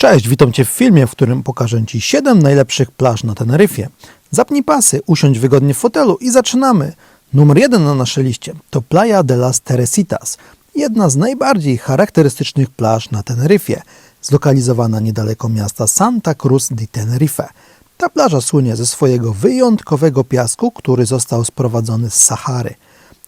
Cześć, witam Cię w filmie, w którym pokażę Ci 7 najlepszych plaż na Teneryfie. Zapnij pasy, usiądź wygodnie w fotelu i zaczynamy. Numer jeden na naszej liście to Playa de las Teresitas, jedna z najbardziej charakterystycznych plaż na Teneryfie, zlokalizowana niedaleko miasta Santa Cruz de Tenerife. Ta plaża słynie ze swojego wyjątkowego piasku, który został sprowadzony z Sahary.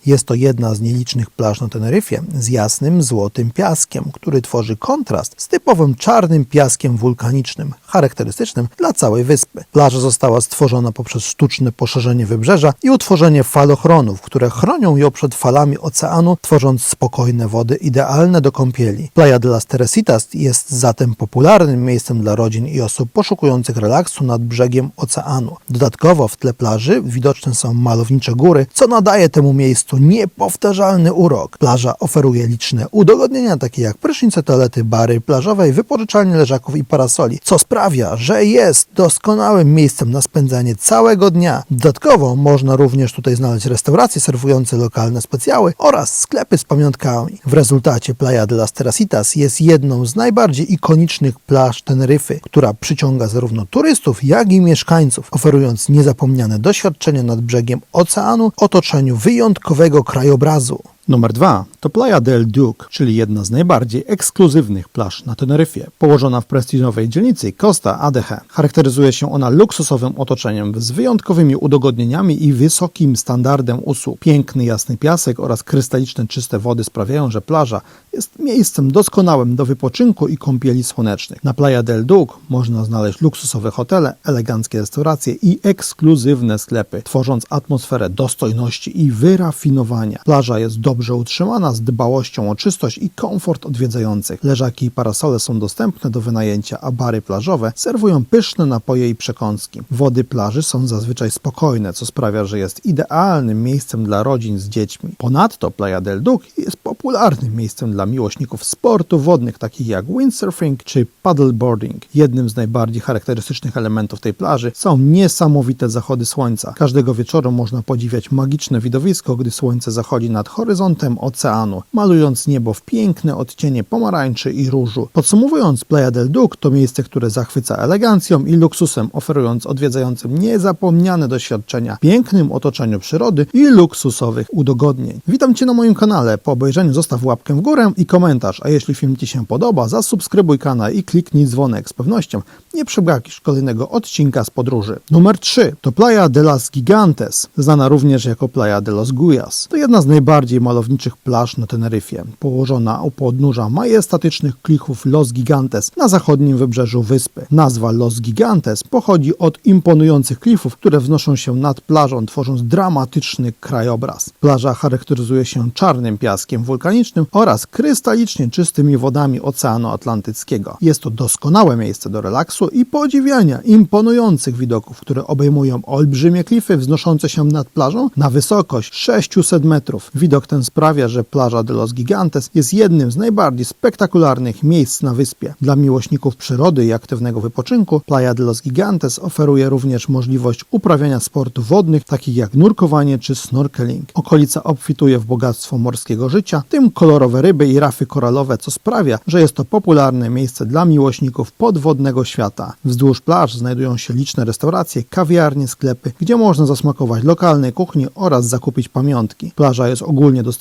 Jest to jedna z nielicznych plaż na Teneryfie z jasnym, złotym piaskiem, który tworzy kontrast z typowym czarnym piaskiem wulkanicznym, charakterystycznym dla całej wyspy. Plaża została stworzona poprzez sztuczne poszerzenie wybrzeża i utworzenie falochronów, które chronią ją przed falami oceanu, tworząc spokojne wody idealne do kąpieli. Playa de las Teresitas jest zatem popularnym miejscem dla rodzin i osób poszukujących relaksu nad brzegiem oceanu. Dodatkowo w tle plaży widoczne są malownicze góry, co nadaje temu miejscu niepowtarzalny urok. Plaża oferuje liczne udogodnienia, takie jak prysznice, toalety, bary plażowe i wypożyczalnie leżaków i parasoli, co sprawia, że jest doskonałym miejscem na spędzanie całego dnia. Dodatkowo można również tutaj znaleźć restauracje serwujące lokalne specjały oraz sklepy z pamiątkami. W rezultacie Playa de las Teresitas jest jedną z najbardziej ikonicznych plaż Teneryfy, która przyciąga zarówno turystów, jak i mieszkańców, oferując niezapomniane doświadczenia nad brzegiem oceanu otoczeniu wyjątkowego krajobrazu. Numer dwa to Playa del Duque, czyli jedna z najbardziej ekskluzywnych plaż na Teneryfie. Położona w prestiżowej dzielnicy Costa Adeje, charakteryzuje się ona luksusowym otoczeniem z wyjątkowymi udogodnieniami i wysokim standardem usług. Piękny, jasny piasek oraz krystaliczne, czyste wody sprawiają, że plaża jest miejscem doskonałym do wypoczynku i kąpieli słonecznych. Na Playa del Duque można znaleźć luksusowe hotele, eleganckie restauracje i ekskluzywne sklepy, tworząc atmosferę dostojności i wyrafinowania. Plaża jest dobrze utrzymana z dbałością o czystość i komfort odwiedzających. Leżaki i parasole są dostępne do wynajęcia, a bary plażowe serwują pyszne napoje i przekąski. Wody plaży są zazwyczaj spokojne, co sprawia, że jest idealnym miejscem dla rodzin z dziećmi. Ponadto Playa del Duque jest popularnym miejscem dla miłośników sportów wodnych, takich jak windsurfing czy paddleboarding. Jednym z najbardziej charakterystycznych elementów tej plaży są niesamowite zachody słońca. Każdego wieczoru można podziwiać magiczne widowisko, gdy słońce zachodzi nad horyzontem oceanu, malując niebo w piękne odcienie pomarańczy i różu. Podsumowując, Playa del Duque to miejsce, które zachwyca elegancją i luksusem, oferując odwiedzającym niezapomniane doświadczenia w pięknym otoczeniu przyrody i luksusowych udogodnień. Witam Cię na moim kanale. Po obejrzeniu zostaw łapkę w górę i komentarz, a jeśli film Ci się podoba, zasubskrybuj kanał i kliknij dzwonek. Z pewnością nie przegapisz kolejnego odcinka z podróży. Numer 3 to Playa de las Gigantes, znana również jako Playa de los Guyas. To jedna z najbardziej malowniczych plaż na Teneryfie, położona u podnóża majestatycznych klifów Los Gigantes na zachodnim wybrzeżu wyspy. Nazwa Los Gigantes pochodzi od imponujących klifów, które wznoszą się nad plażą, tworząc dramatyczny krajobraz. Plaża charakteryzuje się czarnym piaskiem wulkanicznym oraz krystalicznie czystymi wodami Oceanu Atlantyckiego. Jest to doskonałe miejsce do relaksu i podziwiania imponujących widoków, które obejmują olbrzymie klify wznoszące się nad plażą na wysokość 600 metrów. Widok ten sprawia, że plaża de los Gigantes jest jednym z najbardziej spektakularnych miejsc na wyspie. Dla miłośników przyrody i aktywnego wypoczynku Playa de los Gigantes oferuje również możliwość uprawiania sportów wodnych, takich jak nurkowanie czy snorkeling. Okolica obfituje w bogactwo morskiego życia, w tym kolorowe ryby i rafy koralowe, co sprawia, że jest to popularne miejsce dla miłośników podwodnego świata. Wzdłuż plaż znajdują się liczne restauracje, kawiarnie, sklepy, gdzie można zasmakować lokalnej kuchni oraz zakupić pamiątki. Plaża jest ogólnie dostępna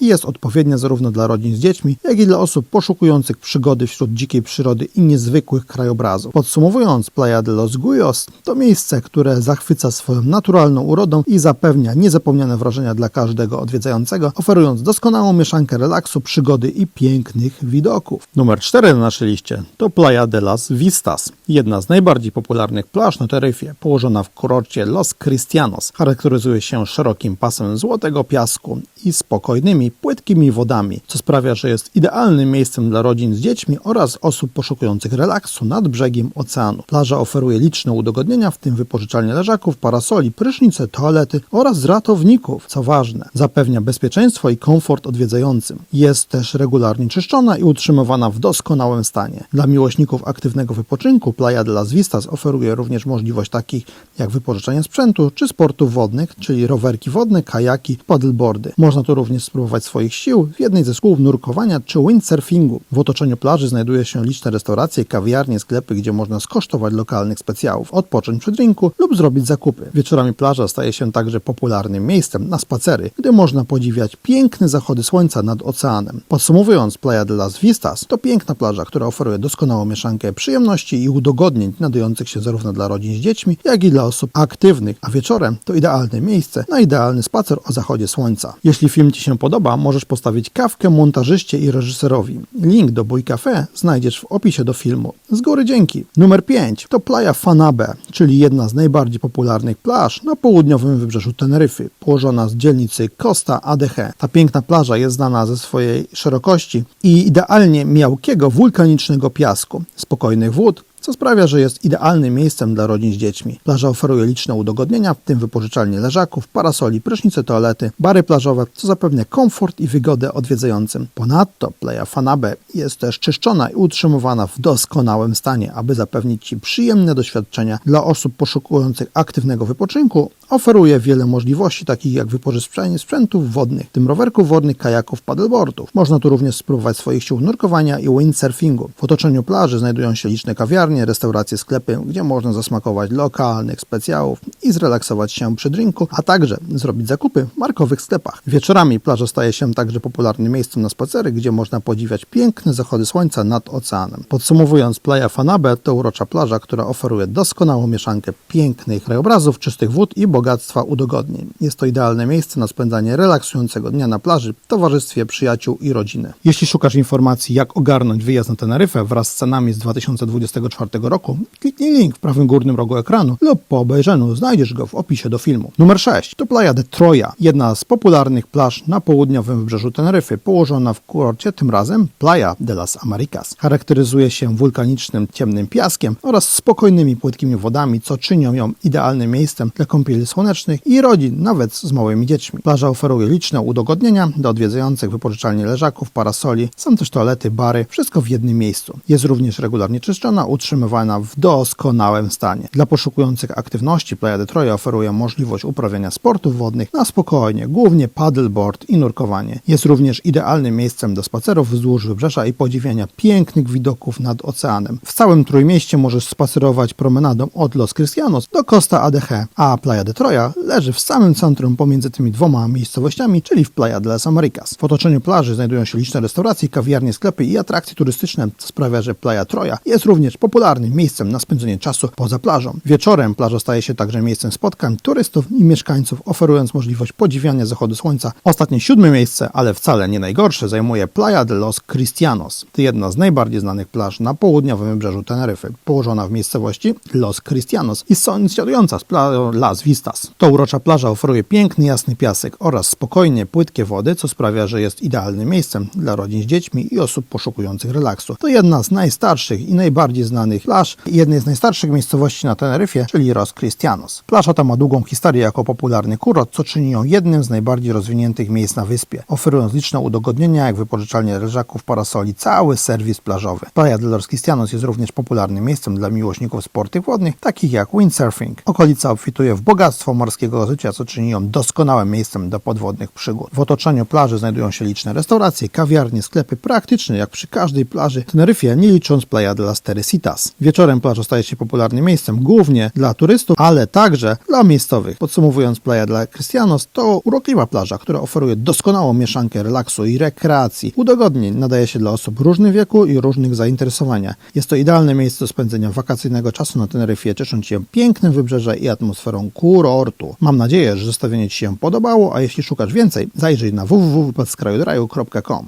i jest odpowiednia zarówno dla rodzin z dziećmi, jak i dla osób poszukujących przygody wśród dzikiej przyrody i niezwykłych krajobrazów. Podsumowując, Playa de los Guyos to miejsce, które zachwyca swoją naturalną urodą i zapewnia niezapomniane wrażenia dla każdego odwiedzającego, oferując doskonałą mieszankę relaksu, przygody i pięknych widoków. Numer 4 na naszej liście to Playa de las Vistas, jedna z najbardziej popularnych plaż na Teryfie, położona w kurorcie Los Cristianos. Charakteryzuje się szerokim pasem złotego piasku i spokojnymi, płytkimi wodami, co sprawia, że jest idealnym miejscem dla rodzin z dziećmi oraz osób poszukujących relaksu nad brzegiem oceanu. Plaża oferuje liczne udogodnienia, w tym wypożyczalnie leżaków, parasoli, prysznice, toalety oraz ratowników. Co ważne, zapewnia bezpieczeństwo i komfort odwiedzającym. Jest też regularnie czyszczona i utrzymywana w doskonałym stanie. Dla miłośników aktywnego wypoczynku Playa de las Vistas oferuje również możliwość takich jak wypożyczenie sprzętu czy sportów wodnych, czyli rowerki wodne, kajaki, paddleboardy. Można tu Również spróbować swoich sił w jednej ze szkół nurkowania czy windsurfingu. W otoczeniu plaży znajduje się liczne restauracje, kawiarnie, sklepy, gdzie można skosztować lokalnych specjałów, odpocząć przy drinku lub zrobić zakupy. Wieczorami plaża staje się także popularnym miejscem na spacery, gdy można podziwiać piękne zachody słońca nad oceanem. Podsumowując, Playa de las Vistas to piękna plaża, która oferuje doskonałą mieszankę przyjemności i udogodnień nadających się zarówno dla rodzin z dziećmi, jak i dla osób aktywnych, a wieczorem to idealne miejsce na idealny spacer o zachodzie słońca. Jeśli film Ci się podoba, możesz postawić kawkę montażyście i reżyserowi. Link do Bój Cafe znajdziesz w opisie do filmu. Z góry dzięki. Numer 5 to Playa Fanabe, czyli jedna z najbardziej popularnych plaż na południowym wybrzeżu Teneryfy, położona z dzielnicy Costa Adeje. Ta piękna plaża jest znana ze swojej szerokości i idealnie miałkiego wulkanicznego piasku, spokojnych wód, co sprawia, że jest idealnym miejscem dla rodzin z dziećmi. Plaża oferuje liczne udogodnienia, w tym wypożyczalnie leżaków, parasoli, prysznice toalety, bary plażowe, co zapewnia komfort i wygodę odwiedzającym. Ponadto Playa Fanabe jest też czyszczona i utrzymywana w doskonałym stanie, aby zapewnić Ci przyjemne doświadczenia dla osób poszukujących aktywnego wypoczynku. Oferuje wiele możliwości, takich jak wypożyczenie sprzętów wodnych, w tym rowerków wodnych, kajaków, paddleboardów. Można tu również spróbować swoich sił nurkowania i windsurfingu. W otoczeniu plaży znajdują się liczne kawiarnie, restauracje, sklepy, gdzie można zasmakować lokalnych specjałów i zrelaksować się przy drinku, a także zrobić zakupy w markowych sklepach. Wieczorami plaża staje się także popularnym miejscem na spacery, gdzie można podziwiać piękne zachody słońca nad oceanem. Podsumowując, Playa Fanabe to urocza plaża, która oferuje doskonałą mieszankę pięknych krajobrazów, czystych wód i bogactwa udogodnień. Jest to idealne miejsce na spędzanie relaksującego dnia na plaży w towarzystwie przyjaciół i rodziny. Jeśli szukasz informacji, jak ogarnąć wyjazd na Teneryfę wraz z cenami z 2024 roku, kliknij link w prawym górnym rogu ekranu lub po obejrzeniu znajdziesz go w opisie do filmu. Numer 6 to Playa de Troya, jedna z popularnych plaż na południowym wybrzeżu Teneryfy, położona w kurorcie, tym razem Playa de las Americas. Charakteryzuje się wulkanicznym, ciemnym piaskiem oraz spokojnymi, płytkimi wodami, co czynią ją idealnym miejscem dla kąpieli słonecznych i rodzin, nawet z małymi dziećmi. Plaża oferuje liczne udogodnienia dla odwiedzających wypożyczalnie leżaków, parasoli, są też toalety, bary, wszystko w jednym miejscu. Jest również regularnie czyszczona, utrzymywana w doskonałym stanie. Dla poszukujących aktywności Playa de Troya oferuje możliwość uprawiania sportów wodnych na spokojnie, głównie paddleboard i nurkowanie. Jest również idealnym miejscem do spacerów wzdłuż wybrzeża i podziwiania pięknych widoków nad oceanem. W całym Trójmieście możesz spacerować promenadą od Los Cristianos do Costa Adeje, a Playa de Troya leży w samym centrum pomiędzy tymi dwoma miejscowościami, czyli w Playa de las Americas. W otoczeniu plaży znajdują się liczne restauracje, kawiarnie, sklepy i atrakcje turystyczne, co sprawia, że Playa Troya jest również popularnym miejscem na spędzenie czasu poza plażą. Wieczorem plaża staje się także miejscem spotkań turystów i mieszkańców, oferując możliwość podziwiania zachodu słońca. Ostatnie siódme miejsce, ale wcale nie najgorsze, zajmuje Playa de los Cristianos. To jedna z najbardziej znanych plaż na południowym wybrzeżu Teneryfy, położona w miejscowości Los Cristianos i sąsiadująca z Playa Las Vistas. To urocza plaża oferuje piękny, jasny piasek oraz spokojnie, płytkie wody, co sprawia, że jest idealnym miejscem dla rodzin z dziećmi i osób poszukujących relaksu. To jedna z najstarszych i najbardziej znanych plaż i jednej z najstarszych miejscowości na Teneryfie, czyli Los Cristianos. Plaża ta ma długą historię jako popularny kurort, co czyni ją jednym z najbardziej rozwiniętych miejsc na wyspie, oferując liczne udogodnienia, jak wypożyczalnie leżaków, parasoli, cały serwis plażowy. Playa de los Cristianos jest również popularnym miejscem dla miłośników sportów wodnych, takich jak windsurfing. Okolica obfituje w bogactwo morskiego życia, co czyni ją doskonałym miejscem do podwodnych przygód. W otoczeniu plaży znajdują się liczne restauracje, kawiarnie, sklepy praktyczne, jak przy każdej plaży Teneryfie, nie licząc Playa de las Teresitas. Wieczorem plaża staje się popularnym miejscem głównie dla turystów, ale także dla miejscowych. Podsumowując, Playa de Cristianos to urokliwa plaża, która oferuje doskonałą mieszankę relaksu i rekreacji. Udogodnień nadaje się dla osób różnych wieku i różnych zainteresowania. Jest to idealne miejsce do spędzenia wakacyjnego czasu na Teneryfie, ciesząc się pięknym wybrzeżem i atmosferą kurortu. Mam nadzieję, że zestawienie Ci się podobało, a jeśli szukasz więcej, zajrzyj na www.skrajodraju.com.